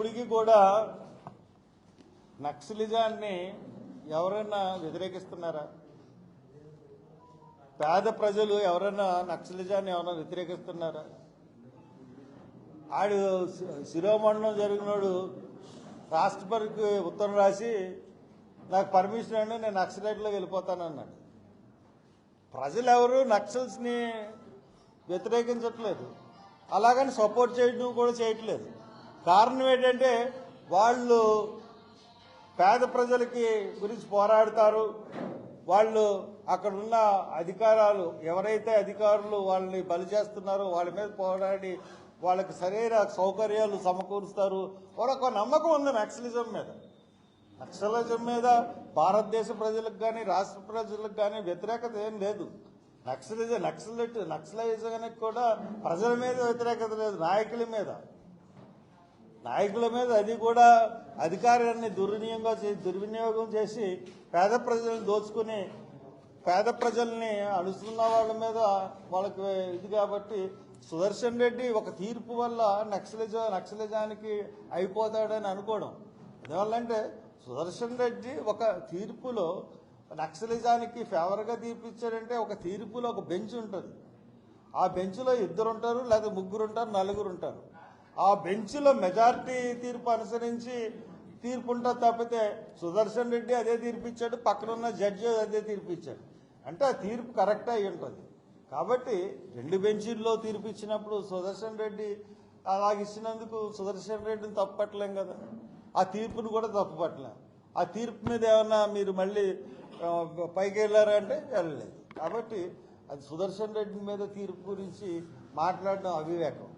ఇప్పటికీ కూడా నక్సలిజాన్ని ఎవరైనా వ్యతిరేకిస్తున్నారా? పేద ప్రజలు ఎవరైనా నక్సలిజాన్ని ఎవరైనా వ్యతిరేకిస్తున్నారా? ఆడు శి- శిరోమండలం జరిగినోడు రాష్ట్రపతికి ఉత్తరం రాసి నాకు పర్మిషన్ అండి నేను నక్సలైట్లో వెళ్ళిపోతానన్నాడు. ప్రజలు ఎవరు నక్సల్స్ని వ్యతిరేకించట్లేదు. అలాగని సపోర్ట్ చేయడం కూడా చేయట్లేదు. కారణం ఏంటంటే వాళ్ళు పేద ప్రజలకి గురించి పోరాడతారు. వాళ్ళు అక్కడ ఉన్న అధికారాలు ఎవరైతే అధికారులు వాళ్ళని బలి చేస్తున్నారో వాళ్ళ మీద పోరాడి వాళ్ళకి సరైన సౌకర్యాలు సమకూరుస్తారు. వాళ్ళకు ఒక నమ్మకం ఉంది నక్సలిజం మీద. నక్సలిజం మీద భారతదేశ ప్రజలకు కానీ రాష్ట్ర ప్రజలకు కానీ వ్యతిరేకత ఏం లేదు. నక్సలిజం నక్సలైట్ నక్సలైజానికి కూడా ప్రజల మీద వ్యతిరేకత లేదు నాయకుల మీద. నాయకుల మీద అది కూడా అధికారాన్ని దుర్వినియోగం చేసి దుర్వినియోగం చేసి పేద ప్రజలను దోచుకుని పేద ప్రజల్ని అడుస్తున్న వాళ్ళ మీద వాళ్ళకి ఇది కాబట్టి సుదర్శన్ రెడ్డి ఒక తీర్పు వల్ల నక్సలిజ నక్సలిజానికి అయిపోతాడని అనుకోవడం. ఎందువల్లంటే సుదర్శన్ రెడ్డి ఒక తీర్పులో నక్సలిజానికి ఫేవర్గా తీర్పు ఇచ్చాడంటే ఒక తీర్పులో ఒక బెంచ్ ఉంటుంది. ఆ బెంచ్లో ఇద్దరు ఉంటారు లేదా ముగ్గురు ఉంటారు నలుగురు ఉంటారు ఆ బెంచ్లో మెజారిటీ తీర్పు అనుసరించి తీర్పు ఉంటుంది తప్పితే సుదర్శన్ రెడ్డి అదే తీర్పిచ్చాడు పక్కన ఉన్న జడ్జి అదే తీర్పిచ్చాడు. అంటే ఆ తీర్పు కరెక్ట్ అయి ఉంటుంది. కాబట్టి రెండు బెంచీల్లో తీర్పు ఇచ్చినప్పుడు సుదర్శన్ రెడ్డి అలాగ ఇచ్చినందుకు సుదర్శన్ రెడ్డిని తప్పుపట్టలేం కదా. ఆ తీర్పును కూడా తప్పుపట్టలేం. ఆ తీర్పు మీద ఏమన్నా మీరు మళ్ళీ పైకి వెళ్ళారా అంటే వెళ్ళలేదు. కాబట్టి అది సుదర్శన్ రెడ్డి మీద తీర్పు గురించి మాట్లాడడం అవివేకం.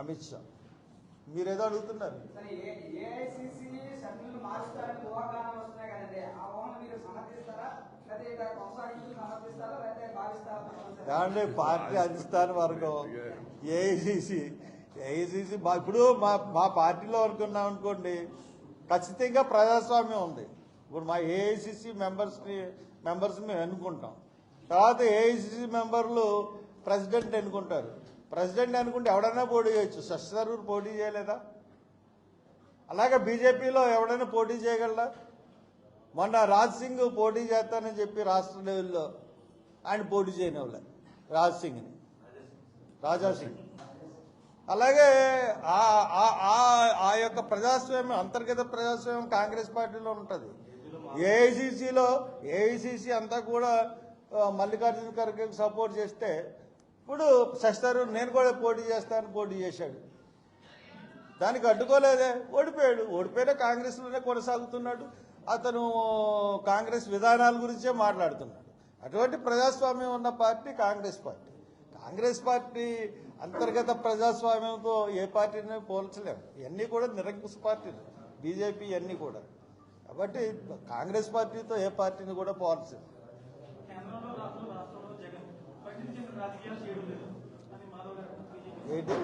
అమిత్ షా. మీరేదో అడుగుతున్నారు. పార్టీ అధిష్టాన వర్గం ఏఐసిసి ఏఐసిసి ఇప్పుడు మా మా పార్టీలో అనుకున్నాం అనుకోండి ఖచ్చితంగా ప్రజాస్వామ్యం ఉంది. ఇప్పుడు మా ఏఐసిసి మెంబర్స్ని మెంబర్స్ మేము ఎన్నుకుంటాం. తర్వాత ఏఐసిసి మెంబర్లు ప్రెసిడెంట్ ఎన్నుకుంటారు. ప్రెసిడెంట్ అనుకుంటే ఎవడైనా పోటీ చేయొచ్చు. శశిధరూర్ పోటీ చేయలేదా? అలాగే బీజేపీలో ఎవడైనా పోటీ చేయగలరా మొన్న రాజ్ సింగ్ పోటీ చేస్తానని చెప్పి రాష్ట్ర లెవెల్లో ఆయన పోటీ చేయని వాళ్ళే రాజ్ సింగ్ని. రాజా సింగ్. అలాగే ఆ ఆ- ఆ- ఆ యొక్క ప్రజాస్వామ్యం అంతర్గత ప్రజాస్వామ్యం కాంగ్రెస్ పార్టీలో ఉంటుంది. ఏఐసిసిలో ఏఐసిసి అంతా కూడా మల్లికార్జున ఖర్గేకి సపోర్ట్ చేస్తే ఇప్పుడు శస్తారు నేను కూడా పోటీ చేస్తాను పోటీ చేశాడు. దానికి అడ్డుకోలేదే. ఓడిపోయాడు. ఓడిపోయినా కాంగ్రెస్లోనే కొనసాగుతున్నాడు. అతను కాంగ్రెస్ విధానాల గురించే మాట్లాడుతున్నాడు. అటువంటి ప్రజాస్వామ్యం ఉన్న party Congress party. Congress party అంతర్గత ప్రజాస్వామ్యంతో ఏ పార్టీని పోల్చలేము. ఇవన్నీ కూడా నిరంకుశ పార్టీలు. బీజేపీ ఇవన్నీ కూడా. కాబట్టి కాంగ్రెస్ పార్టీతో ఏ పార్టీని కూడా పోల్చలేము కేంద్రంలో రాష్ట్రంలో రాష్ట్రంలో జగన్ పట్టించిన రాజకీయాలు చేయడం లేదు అని మాధవ్ గారు బీజేపీ ఏంటి కేంద్రంలో రా- రాష్ట్రంలో జగన్ పట్టించిన రాజకీయాలు చేయడం లేదు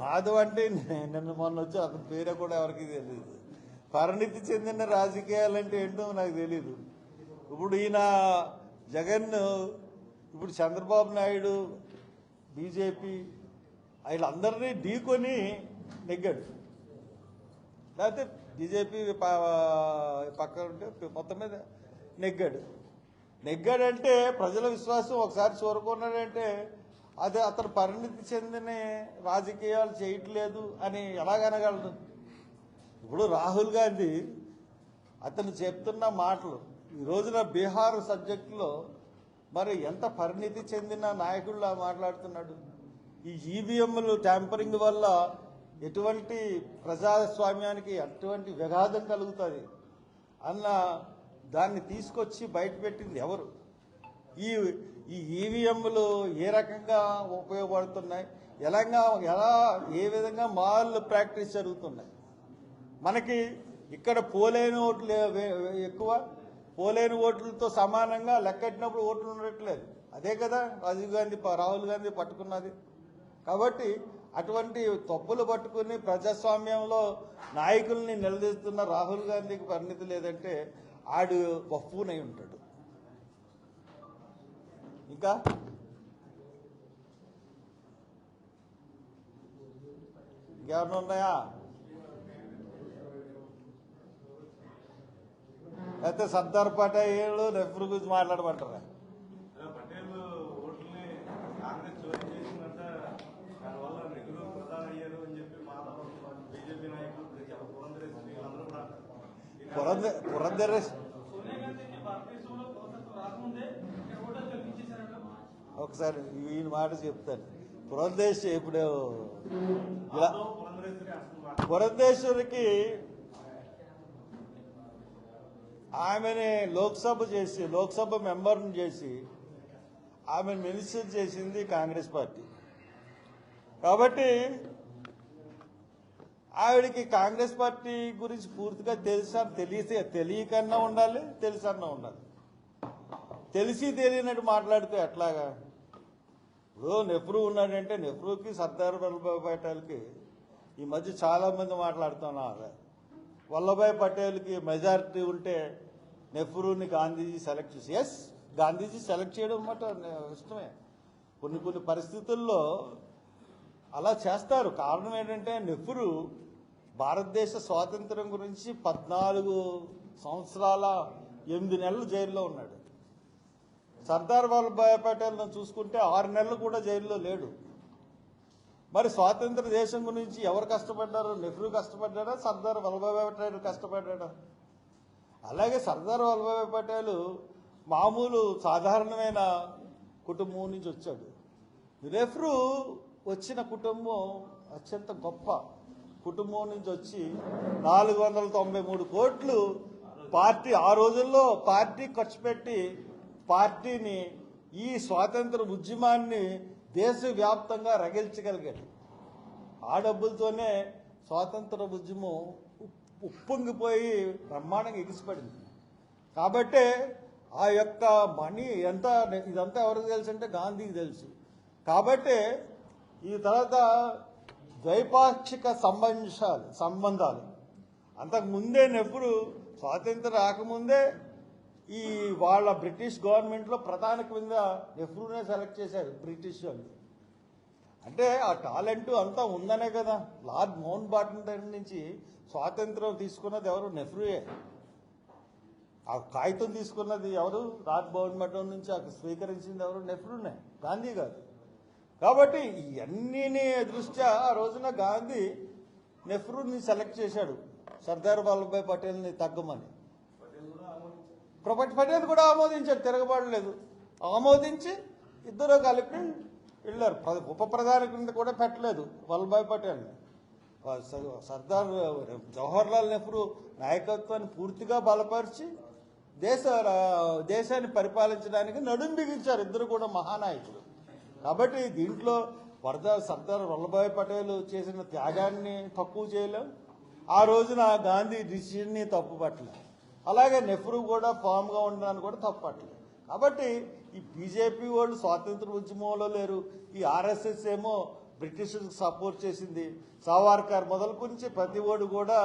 మాధవ్ అంటే నిన్న మొన్న వచ్చి అతని పేరే కూడా ఎవరికి తెలియదు పరిణితి చెందిన రాజకీయాలంటే ఏంటో నాకు తెలియదు ఇప్పుడు ఈయన జగన్ ఇప్పుడు చంద్రబాబు నాయుడు బీజేపీ వీళ్ళందరినీ ఢీకొని నెగ్గాడు. లేకపోతే బీజేపీ పక్కన ఉంటే మొత్తం మీద నెగ్గాడు. నెగ్గాడంటే ప్రజల విశ్వాసం ఒకసారి చూరకున్నాడంటే అది అతను పరిణితి చెందిన రాజకీయాలు చేయట్లేదు అని ఎలాగనగలడు ఇప్పుడు రాహుల్ గాంధీ అతను చెప్తున్న మాటలు ఈ రోజున బీహార్ సబ్జెక్టులో మరి ఎంత పరిణితి చెందిన నాయకుడిలా మాట్లాడుతున్నాడు? ఈ ఈవీఎంలు ట్యాంపరింగ్ వల్ల ఎటువంటి ప్రజాస్వామ్యానికి అటువంటి విఘాతం కలుగుతుంది అన్న దాన్ని తీసుకొచ్చి బయటపెట్టింది ఎవరు? ఈ ఈ ఈవీఎంలు ఏ రకంగా ఉపయోగపడుతున్నాయి? ఎలాగా ఎలా ఏ విధంగా మాల్ ప్రాక్టీస్ జరుగుతున్నాయి? మనకి ఇక్కడ పోలేని ఓట్లు ఎక్కువ. పోలేని ఓట్లతో సమానంగా లెక్కెట్టినప్పుడు ఓట్లు ఉండట్లేదు. అదే కదా రాజీవ్ గాంధీ రాహుల్ గాంధీ పట్టుకున్నది. కాబట్టి అటువంటి తప్పులు పట్టుకుని ప్రజాస్వామ్యంలో నాయకుల్ని నిలదీస్తున్న రాహుల్ గాంధీకి పరిణితి లేదంటే ఆడు వఫూనై ఉంటాడు. ఇంకా? ఇంకేమన్నా ఉన్నాయా? అయితే సర్దార్ పటేళ్ళు నెహ్రూ గురించి మాట్లాడమంటారా? కల్పించేశారట ఒకసారి ఈయన మాట చెప్తాను పురంధేశ్ ఇప్పుడు ఇలా. పురంధేశ్వరికి ఆమెని లోక్సభ చేసి లోక్సభ మెంబర్ని చేసి ఆమెను మినిస్టర్ చేసింది కాంగ్రెస్ పార్టీ. కాబట్టి ఆవిడకి కాంగ్రెస్ పార్టీ గురించి పూర్తిగా తెలుసా? తెలిసి తెలియకన్నా ఉండాలి తెలుసన్నా ఉండాలి. తెలిసి తెలియనట్టు మాట్లాడితే ఎట్లాగా? ఇప్పుడు నెహ్రూ ఉన్నాడంటే నెహ్రూకి సర్దార్ వల్లభాయ్ పటేల్కి ఈ మధ్య చాలా మంది మాట్లాడుతున్నారు. వల్లభాయ్ పటేల్కి మెజారిటీ ఉంటే నెహ్రూని గాంధీజీ సెలెక్ట్ చేసి ఎస్ గాంధీజీ సెలెక్ట్ చేయడం మాట ఇష్టమే. కొన్ని కొన్ని పరిస్థితుల్లో అలా చేస్తారు. కారణం ఏంటంటే నెహ్రూ భారతదేశ స్వాతంత్రం గురించి పద్నాలుగు సంవత్సరాల ఎనిమిది నెలలు జైల్లో ఉన్నాడు. సర్దార్ వల్లభాయ్ పటేల్ను చూసుకుంటే ఆరు నెలలు కూడా జైల్లో లేడు. మరి స్వాతంత్ర దేశం గురించి ఎవరు కష్టపడ్డారు? నెహ్రూ కష్టపడ్డాడా? సర్దార్ వల్లభాయ్ పటేల్ కష్టపడ్డాడా? అలాగే సర్దార్ వల్లభాయ్ పటేల్ మామూలు సాధారణమైన కుటుంబం నుంచి వచ్చాడు. నెహ్రూ వచ్చిన కుటుంబం అత్యంత గొప్ప కుటుంబం నుంచి వచ్చి నాలుగు వందల తొంభై మూడు కోట్లు పార్టీ ఆ రోజుల్లో పార్టీ ఖర్చు పెట్టి పార్టీని ఈ స్వాతంత్ర ఉద్యమాన్ని దేశవ్యాప్తంగా రగిల్చగలిగాడు ఆ డబ్బులతోనే స్వాతంత్ర ఉద్యమం ఉప్- ఉప్పొంగిపోయి బ్రహ్మాండంగా ఎగిసిపడింది. కాబట్టే ఆ యొక్క మనీ ఎంత ఇదంతా ఎవరికి తెలుసు అంటే గాంధీకి తెలుసు. కాబట్టే ఈ తర్వాత ద్వైపాక్షిక సంబంధాలు సంబంధాలు. అంతకు ముందే స్వాతంత్రం రాకముందే ఈ వాళ్ళ బ్రిటిష్ గవర్నమెంట్లో ప్రధాని కింద నెహ్రూనే సెలెక్ట్ చేశారు బ్రిటిష్ వాళ్ళు. అంటే ఆ టాలెంట్ అంతా ఉందనే కదా. లార్డ్ మౌంట్ బాటన్ దగ్గర నుంచి స్వాతంత్రం తీసుకున్నది ఎవరు? నెహ్రూయే. ఆ కాగితం తీసుకున్నది ఎవరు? లార్డ్ మౌంట్ బాటన్ నుంచి స్వీకరించింది ఎవరు? నెహ్రూనే గాంధీ గారు. కాబట్టి ఇవన్నీ దృష్ట్యా ఆ రోజున గాంధీ నెహ్రూని సెలెక్ట్ చేశాడు. సర్దార్ వల్లభాయ్ పటేల్ని తగ్గమని. ప్రపంచ పటేల్ కూడా ఆమోదించాడు తిరగబడలేదు. ఆమోదించి ఇద్దరు కలిపి వెళ్ళారు. ప్ర- ఉప ప్రధాని కింద కూడా పెట్టలేదు వల్లభాయ్ పటేల్ని. సర్దార్ జవహర్లాల్ నెహ్రూ నాయకత్వాన్ని పూర్తిగా బలపరిచి దేశ దేశాన్ని పరిపాలించడానికి నడుం బిగించారు. ఇద్దరు కూడా మహానాయకులు. కాబట్టి దీంట్లో వరద సర్దార్ వల్లభాయ్ పటేల్ చేసిన త్యాగాన్ని తక్కువ చేయలేం. ఆ రోజున గాంధీ డిసిషన్ని తప్పు పట్టలేదు. అలాగే నెహ్రూ కూడా ఫామ్గా ఉండడానికి కూడా తప్పు పట్టలేదు. కాబట్టి ఈ బీజేపీ వాళ్ళు స్వాతంత్ర ఉద్యమంలో లేరు ఈ ఆర్ఎస్ఎస్ ఏమో బ్రిటిషర్కి సపోర్ట్ చేసింది. సావార్కర్ మొదలుకొంచి ప్రతి ఓడు కూడా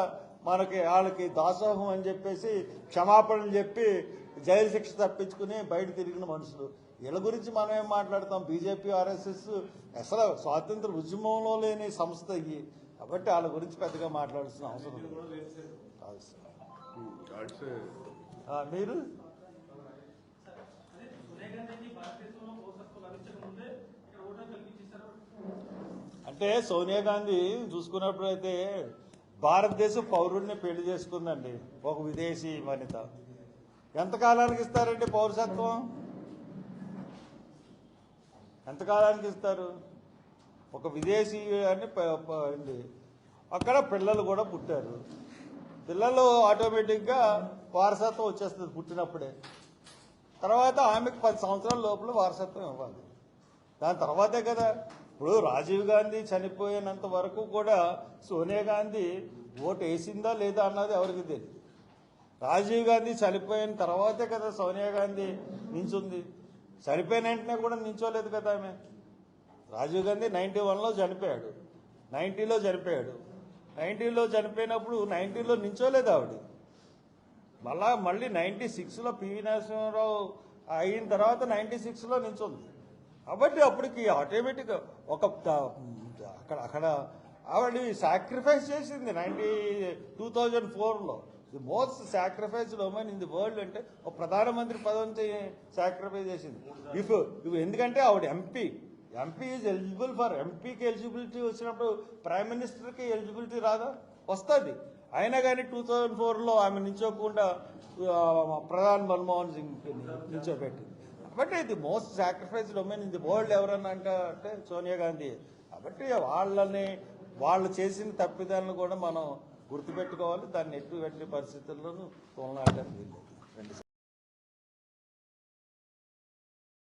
మనకి వాళ్ళకి దాసోహం అని చెప్పేసి క్షమాపణలు చెప్పి జైలు శిక్ష తప్పించుకుని బయట తిరిగిన మనుషులు. వీళ్ళ గురించి మనం ఏం మాట్లాడతాం? బీజేపీ ఆర్ఎస్ఎస్ అసలు స్వాతంత్ర ఉద్యమంలో లేని సంస్థ ఇవి కాబట్టి వాళ్ళ గురించి పెద్దగా మాట్లాడాల్సిన అవసరం మీరు? అంటే సోనియా గాంధీ చూసుకున్నప్పుడు అయితే భారతదేశం పౌరుడిని పెళ్ళి చేసుకుందండి. ఒక విదేశీ వనిత. ఎంతకాలానికి ఇస్తారండి పౌరసత్వం? ఎంతకాలానికి ఇస్తారు? ఒక విదేశీ అని అక్కడ పిల్లలు కూడా పుట్టారు. పిల్లలు ఆటోమేటిక్గా వారసత్వం వచ్చేస్తుంది పుట్టినప్పుడే. తర్వాత ఆమెకు పది సంవత్సరాల లోపల వారసత్వం ఇవ్వాలి. దాని తర్వాతే కదా. ఇప్పుడు రాజీవ్ గాంధీ చనిపోయినంత వరకు కూడా సోనియా గాంధీ ఓటు వేసిందా లేదా అన్నది ఎవరికి తెలియదు రాజీవ్ గాంధీ చనిపోయిన తర్వాతే కదా సోనియా గాంధీ నించుంది. చనిపోయిన వెంటనే కూడా నించోలేదు కదా ఆమె. రాజీవ్ గాంధీ నైన్టీ వన్లో చనిపోయాడు. నైంటీలో చనిపోయాడు. నైంటీలో చనిపోయినప్పుడు నైంటీలో నించోలేదు ఆవిడ. మళ్ళా మళ్ళీ నైంటీ సిక్స్లో పివి నరసింహారావు అయిన తర్వాత నైంటీ సిక్స్లో నించుంది. కాబట్టి అప్పటికి ఆటోమేటిక్గా ఒక అక్కడ అక్కడ ఆవిడ సాక్రిఫైస్ చేసింది నైన్టీ టూ థౌజండ్ ఫోర్లో. The most sacrificed women in the world అంటే ఒక ప్రధానమంత్రి పదవిని సాక్రిఫైస్ చేసింది. ఇఫ్ ఇవి ఎందుకంటే ఆవిడ MP MP is eligible for ఎంపీకి ఎలిజిబిలిటీ వచ్చినప్పుడు ప్రైమ్ మినిస్టర్కి ఎలిజిబిలిటీ రాదా? వస్తుంది. అయినా కానీ టూ థౌజండ్ ఫోర్లో ఆమె నించోకుండా ప్రధాన్ మన్మోహన్ సింగ్ నించోబెట్టింది. కాబట్టి ఇది most sacrificed women in the world ఎవరన్నా అంటే అంటే సోనియా గాంధీ. కాబట్టి వాళ్ళని వాళ్ళు చేసిన తప్పిదాలను కూడా మనం గుర్తుపెట్టుకోవాలి. దాన్ని ఎటువంటి పరిస్థితుల్లోనూ తోలనాడడానికి వీల్లేదు.